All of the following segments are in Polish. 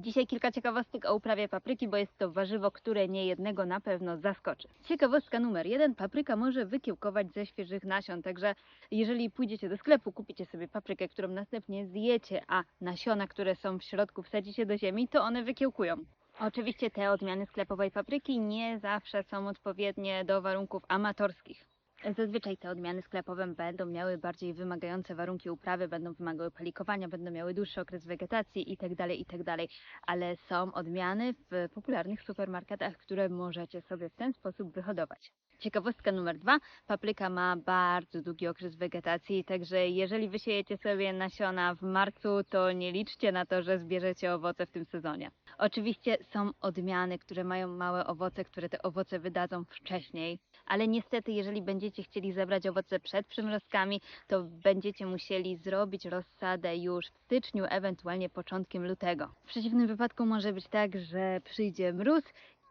Dzisiaj kilka ciekawostek o uprawie papryki, bo jest to warzywo, które nie jednego na pewno zaskoczy. Ciekawostka numer jeden. Papryka może wykiełkować ze świeżych nasion, także jeżeli pójdziecie do sklepu, kupicie sobie paprykę, którą następnie zjecie, a nasiona, które są w środku wsadzicie do ziemi, to one wykiełkują. Oczywiście te odmiany sklepowej papryki nie zawsze są odpowiednie do warunków amatorskich. Zazwyczaj te odmiany sklepowe będą miały bardziej wymagające warunki uprawy, będą wymagały palikowania, będą miały dłuższy okres wegetacji itd., itd. Ale są odmiany w popularnych supermarketach, które możecie sobie w ten sposób wyhodować. Ciekawostka numer dwa. Papryka ma bardzo długi okres wegetacji, także jeżeli wysiejecie sobie nasiona w marcu, to nie liczcie na to, że zbierzecie owoce w tym sezonie. Oczywiście są odmiany, które mają małe owoce, które te owoce wydadzą wcześniej, ale niestety, jeżeli będziecie chcieli zebrać owoce przed przymrozkami, to będziecie musieli zrobić rozsadę już w styczniu, ewentualnie początkiem lutego. W przeciwnym wypadku może być tak, że przyjdzie mróz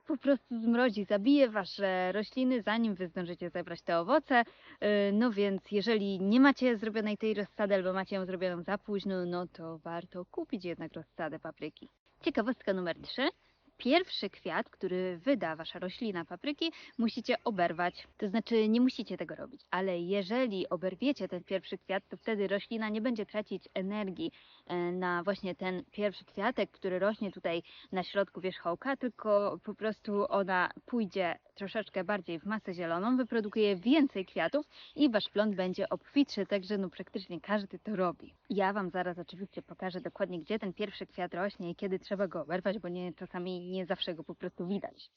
po prostu zmrozi, zabije wasze rośliny, zanim wy zdążycie zebrać te owoce. Yy, No więc, jeżeli nie macie zrobionej tej rozsady, albo macie ją zrobioną za późno, no to warto kupić jednak rozsadę papryki. Ciekawostka numer 3. Pierwszy kwiat, który wyda wasza roślina papryki, musicie oberwać. To znaczy, nie musicie tego robić, ale jeżeli oberwiecie ten pierwszy kwiat, to wtedy roślina nie będzie tracić energii e, na właśnie ten pierwszy kwiatek, który rośnie tutaj na środku wierzchołka, tylko po prostu ona pójdzie troszeczkę bardziej w masę zieloną, wyprodukuje więcej kwiatów i wasz plon będzie obfitszy, także no praktycznie każdy to robi. Ja wam zaraz oczywiście pokażę dokładnie, gdzie ten pierwszy kwiat rośnie i kiedy trzeba go oberwać, bo nie, czasami nie zawsze go po prostu widać.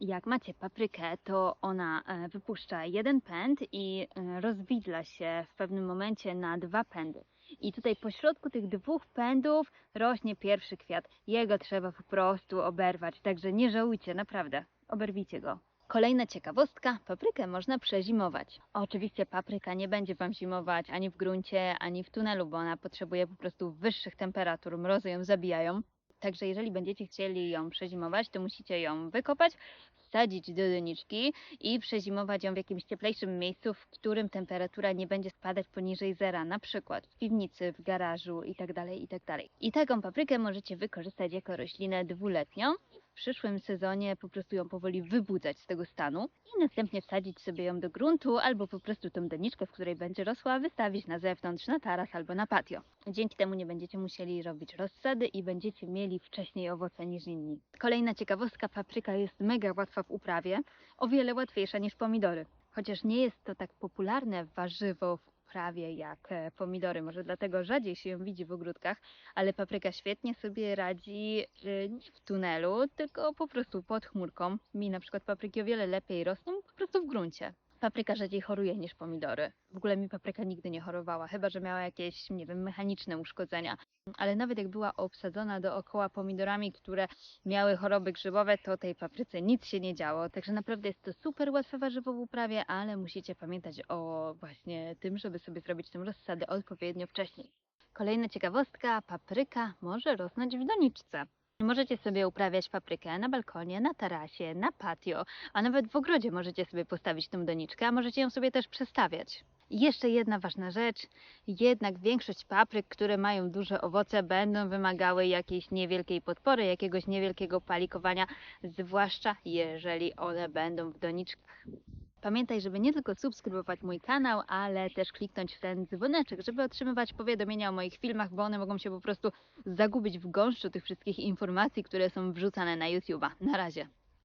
Jak macie paprykę, to ona e, wypuszcza jeden pęd i e, rozwidla się w pewnym momencie na dwa pędy. I tutaj pośrodku tych dwóch pędów rośnie pierwszy kwiat. Jego trzeba po prostu oberwać, także nie żałujcie, naprawdę. Oberwijcie go. Kolejna ciekawostka, paprykę można przezimować. Oczywiście papryka nie będzie Wam zimować ani w gruncie, ani w tunelu, bo ona potrzebuje po prostu wyższych temperatur, mrozy ją zabijają. Także jeżeli będziecie chcieli ją przezimować, to musicie ją wykopać, wsadzić do doniczki i przezimować ją w jakimś cieplejszym miejscu, w którym temperatura nie będzie spadać poniżej zera, na przykład w piwnicy, w garażu itd. itd. I taką paprykę możecie wykorzystać jako roślinę dwuletnią przyszłym sezonie po prostu ją powoli wybudzać z tego stanu i następnie wsadzić sobie ją do gruntu albo po prostu tą doniczkę, w której będzie rosła, wystawić na zewnątrz, na taras albo na patio. Dzięki temu nie będziecie musieli robić rozsady i będziecie mieli wcześniej owoce niż inni. Kolejna ciekawostka, papryka jest mega łatwa w uprawie, o wiele łatwiejsza niż pomidory. Chociaż nie jest to tak popularne warzywo w uprawie jak e, pomidory, może dlatego rzadziej się ją widzi w ogródkach, ale papryka świetnie sobie radzi e, nie w tunelu, tylko po prostu pod chmurką. Mi na przykład papryki o wiele lepiej rosną po prostu w gruncie. Papryka rzadziej choruje niż pomidory. W ogóle mi papryka nigdy nie chorowała, chyba że miała jakieś, nie wiem, mechaniczne uszkodzenia. Ale nawet jak była obsadzona dookoła pomidorami, które miały choroby grzybowe, to tej papryce nic się nie działo. Także naprawdę jest to super łatwe warzywo w uprawie, ale musicie pamiętać o właśnie tym, żeby sobie zrobić tę rozsadę odpowiednio wcześniej. Kolejna ciekawostka, papryka może rosnąć w doniczce. Możecie sobie uprawiać paprykę na balkonie, na tarasie, na patio, a nawet w ogrodzie możecie sobie postawić tę doniczkę, a możecie ją sobie też przestawiać. Jeszcze jedna ważna rzecz, jednak większość papryk, które mają duże owoce, będą wymagały jakiejś niewielkiej podpory, jakiegoś niewielkiego palikowania, zwłaszcza jeżeli one będą w doniczkach. Pamiętaj, żeby nie tylko subskrybować mój kanał, ale też kliknąć w ten dzwoneczek, żeby otrzymywać powiadomienia o moich filmach, bo one mogą się po prostu zagubić w gąszczu tych wszystkich informacji, które są wrzucane na YouTube'a. Na razie.